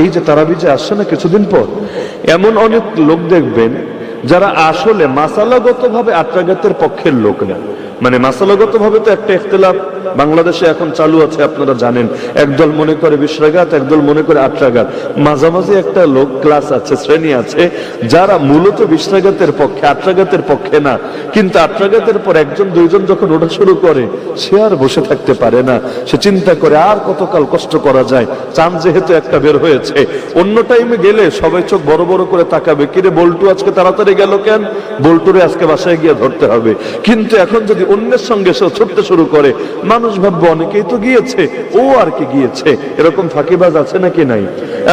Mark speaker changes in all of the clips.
Speaker 1: এই যে তারাবি যে আসছে না কিছুদিন পর, এমন অনেক লোক দেখবেন যারা আসলে মাসালাগত ভাবে আত্রাঘাতের পক্ষের লোক না। মানে মাসালাগত ভাবে তো একটা ইখতলাফ বাংলাদেশে এখন চালু আছে, আপনারা জানেন। একদল মনে করে বিশ্রাঘাত একদল মনে করে আত্রাঘাত মাঝামাঝি একটা লোক, ক্লাস আছে, শ্রেণি আছে, যারা মূলত বিশ্রাঘাতের পক্ষে আত্রাঘাতের পক্ষে না। কিন্তু আত্রাঘাতের পর একজন, দুইজন যখন ওঠা শুরু করে, সে আর বসে থাকতে পারে না। সে চিন্তা করে, আর কতকাল কষ্ট করা যায়? চান যেহেতু একটা বের হয়েছে, অন্য টাইমে গেলে সবাই চোখ বড় বড় করে তাকাবে। কিরে, বল্টু আজকে তাড়াতাড়ি গেল কেন? বল্টুরে আজকে বাসায় গিয়ে ধরতে হবে। কিন্তু এখন যদি অন্যের সঙ্গে ছুটতে শুরু করে। মানুষ ভাববে, অনেকেই তো গিয়েছে, ও আর কি গিয়েছে? এরকম ফাঁকিবাজ আছে নাকি নাই?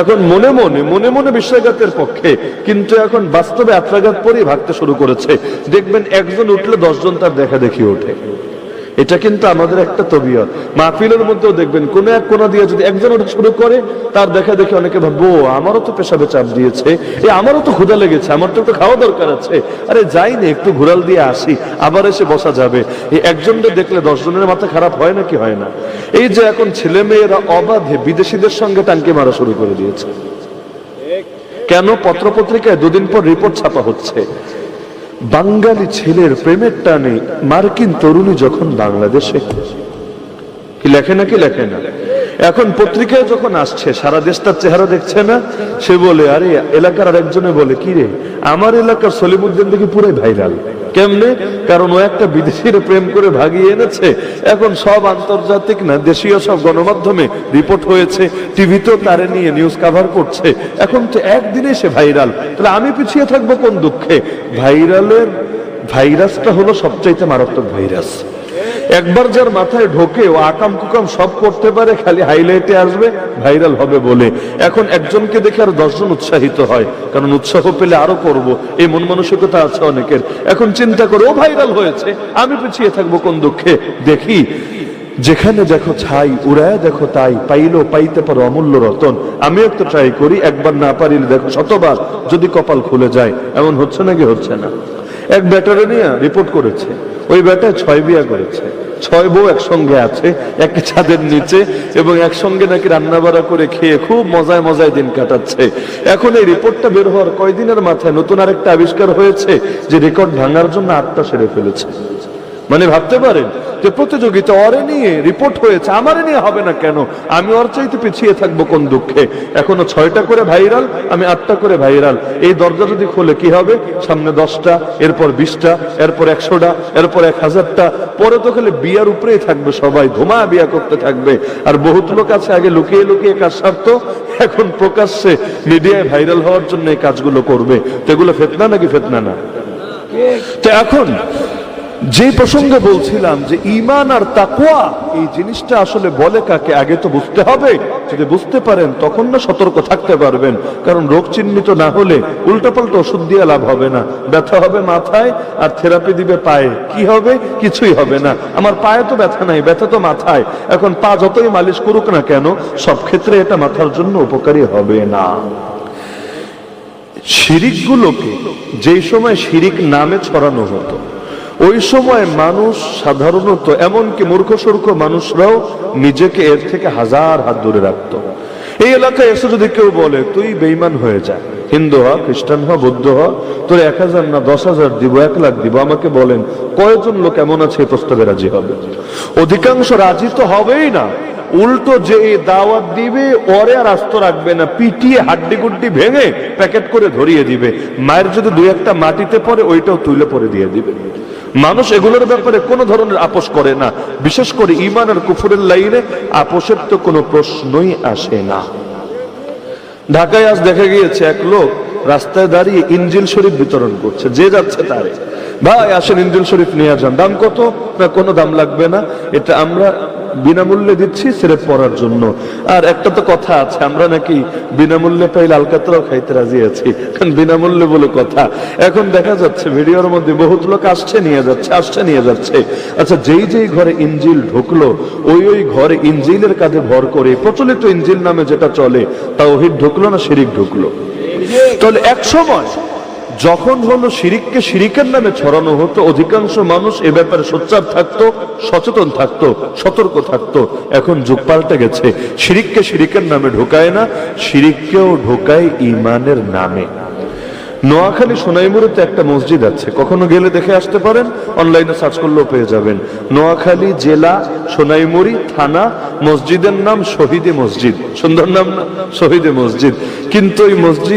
Speaker 1: এখন মনে মনে মনে মনে বিশ্বাঘাতের পক্ষে, কিন্তু এখন বাস্তবে আত্রাঘাত পরেই ভাগতে শুরু করেছে। দেখবেন একজন উঠলে দশজন তার দেখা দেখি ওঠে। এটা কিন্তু আমাদের একটা তবিয়ত। মাহফিলের মধ্যেও দেখবেন কোন এক কোনা দিয়ে যদি একজন ওটা শুরু করে তার দেখা দেখে অনেকে ভাববো "ও, আমারও তো পেশাবে চাপ দিয়েছে। এ আমারও তো ক্ষুধা লেগেছে আমার তো একটু খাওয়া দরকার আছে। আরে যাই না একটু ঘুরাল দিয়ে আসি আবার এসে বসা যাবে। এই একজনকে দেখলে দশজনের মাথা খারাপ হয় নাকি হয় না? এই যে এখন ছেলে মেয়েরা অবাধে বিদেশিদের সঙ্গে টাঙ্কি মারা শুরু করে দিয়েছে। কেন? পত্রপত্রিকায় দুদিন পর রিপোর্ট ছাপা হচ্ছে। বাঙালি ছেলের প্রেমের টানে মার্কিন তরুণী যখন বাংলাদেশে কি লেখে নাকি? লেখে না। এখন পত্রিকায় যখন আসছে, সারা দেশটার চেহারা দেখছে না? সে বলে, আরে, এলাকার আরেকজনে বলে, কি রে? আমার এলাকার সলিমুদ্দিন দেখি পুরাই ভাইরাল। কেমনে? কারণ ও একটা বিদেশির প্রেম করে ভাগিয়ে এনেছে। এখন সব আন্তর্জাতিক না, দেশীয় সব গণমাধ্যমে রিপোর্ট হয়েছে। টিভিতেও তারে নিয়ে নিউজ কাভার করছে। এখন তো একদিনে সে ভাইরাল। তাহলে আমি পিছিয়ে থাকব কোন দুঃখে? ভাইরালের ভাইরাসটা হলো সবচাইতে মারাত্মক ভাইরাস। একবার যার মাথায় ঢোকে, ও আকাম কুকাম সব করতে পারে, খালি হাইলাইটে আসবে ভাইরাল হবে বলে। এখন একজনকে দেখে আর দশজন উৎসাহিত হয়, কারণ উৎসাহ পেলে আরও করব। এই মন মানসিকতা আছে অনেকের। এখন চিন্তা করে, ও ভাইরাল হয়েছে, আমি পিছিয়ে থাকব কোন দুঃখে? দেখি। যেখানে দেখো ছাই, উড়ায় দেখো তাই, পাইলো, পাইতে পারো অমূল্য রতন। আমি একটু ট্রাই করি, একবার না পারিলে দেখো শতবার, যদি কপাল খুলে যায়। এমন হচ্ছে নাকি হচ্ছে না? এক ব্যাটারে নিয়ে রিপোর্ট করেছে। ওই ব্যাটার ছয় বিয়া করেছে। ছয় বউ একসঙ্গে আছে, একই ছাদের নিচে, এবং একসঙ্গে নাকি রান্না বাড়া করে খেয়ে খুব মজায় মজায় দিন কাটাচ্ছে। এখন এই রিপোর্টটা বের হওয়ার কয়দিনের মাথায় নতুন আরেকটা আবিষ্কার হয়েছে, যে রেকর্ড ভাঙার জন্য আটটা সেরে ফেলেছে। মানে ভাবতে পারেন যে প্রতিযোগিতা অরে নিয়ে রিপোর্ট হয়েছে আমারে নিয়ে হবে না কেন? আমি ওর চাইতে পিছিয়ে থাকব কোন দুঃখে? এখনও ছয়টা করে ভাইরাল আমি আটটা করে ভাইরাল এই দরজা যদি খোলে কি হবে? সামনে দশটা, এরপর বিশটা, এরপর একশোটা, এরপর এক হাজারটা। পরে তো খালি বিয়ার উপরেই থাকবে সবাই, ধুমা বিয়া করতে থাকবে। আর বহুত লোক আছে আগে লুকিয়ে লুকিয়ে কাজ সারত, এখন প্রকাশ্যে মিডিয়ায় ভাইরাল হওয়ার জন্য এই কাজগুলো করবে। তো এগুলো ফেতনা নাকি ফেতনা না? তো এখন যে প্রসঙ্গে বলছিলাম যে ইমান আর তাকুয়া এই জিনিসটা আসলে বলে কাকে? আগে তো বুঝতে হবে। যদি বুঝতে পারেন, তখন না সতর্ক থাকতে পারবেন। কারণ রোগ চিহ্নিত না হলে উল্টাপাল্টা ওষুধ দিয়ে লাভ হবে না। ব্যথা হবে মাথায় আর থেরাপি দিবে পায়ে। কি হবে? কিছুই হবে না। আমার পায়ে তো ব্যথা নাই, ব্যথা তো মাথায়। এখন পা যতই মালিশ করুক না কেন, সব ক্ষেত্রে এটা মাথার জন্য উপকারী হবে না। শিরিকগুলোকে যেই সময় শিরিক নামে ছড়ানো হতো ওই সময় মানুষ সাধারণত, এমনকি মূর্খ সূর্খ মানুষরাও নিজেকে এর থেকে হাজার হাত দূরে রাখতো। এই এলাকায় এসে যদি কেউ বলে, তুই বেইমান হয়ে যা, হিন্দু হ, খ্রিস্টান হ, বৌদ্ধ হ, তোর এক হাজার না দশ হাজার দিব, এক লাখ দিব, আমাকে বলেন, কয়জন লোক এমন আছে এই প্রস্তাবে রাজি হবে? অধিকাংশ রাজি তো হবেই না। উল্টো যে দাওয়াত দিবে, ওরে আর আস্ত রাখবে না, পিটিয়ে হাড্ডি গুড্ডি ভেঙে প্যাকেট করে ধরিয়ে দিবে। মায়ের যদি দুই একটা মাটিতে পড়ে, ওইটাও তুলে পরে দিয়ে দিবে। মানুষ এগুলোর ব্যাপারে কোনো ধরনের আপোষ করে না। বিশেষ করে ইমান আর কুফুরের লাইনে আপোষের তো কোনো প্রশ্নই আসে না। ঢাকায় আজ দেখা গিয়েছে এক লোক রাস্তায় দাঁড়িয়ে ইঞ্জিল শরীফ বিতরণ করছে। যে যাচ্ছে তারে। ভাই, আসেন ইঞ্জিল শরীফ নিয়ে যান। দাম কত? না, কোনো দাম লাগবে না। এটা আমরা বিনামূল্যে দিচ্ছি, সিরেপ পড়ার জন্য। আর একটা তো কথা আছে, আমরা নাকি বিনামূল্যে পাইলে আলকাতরাও খাইতে রাজি আছি। কারণ বিনামূল্যে বলে কথা। এখন দেখা যাচ্ছে, ভিডিওর মধ্যে বহুত লোক আসছে, নিয়ে যাচ্ছে, আসছে, নিয়ে যাচ্ছে। আচ্ছা যেই যেই ঘরে ইঞ্জিল ঢুকলো, ওই ওই ঘরে ইঞ্জিলের কাঁধে ভর করে প্রচলিত ইঞ্জিল নামে যেটা চলে তা ওহিদ ঢুকলো না শিরিক ঢুকলো? তাহলে এক সময় যখন হলো শিরিককে শিরিকের নামে ছড়ানো হতো, অধিকাংশ মানুষ এ ব্যাপারে সোচ্চার থাকতো, সচেতন থাকতো, সতর্ক থাকতো। এখন যুগ পাল্টে গেছে। শিরিককে শিরিকের নামে ঢোকায় না, শিরিককেও ঢোকায় ইমানের নামে। নোয়াখালী সোনাইমুড়িতে একটা মসজিদ আছে। কখনো গেলে দেখে আসতে পারেন, অনলাইনে সার্চ করলেও পেয়ে যাবেন। নোয়াখালী জেলা সোনাইমুড়ি থানা, মসজিদের নাম শহীদে মসজিদ। সুন্দর নাম না? শহীদে মসজিদ। কিন্তু এই মসজিদ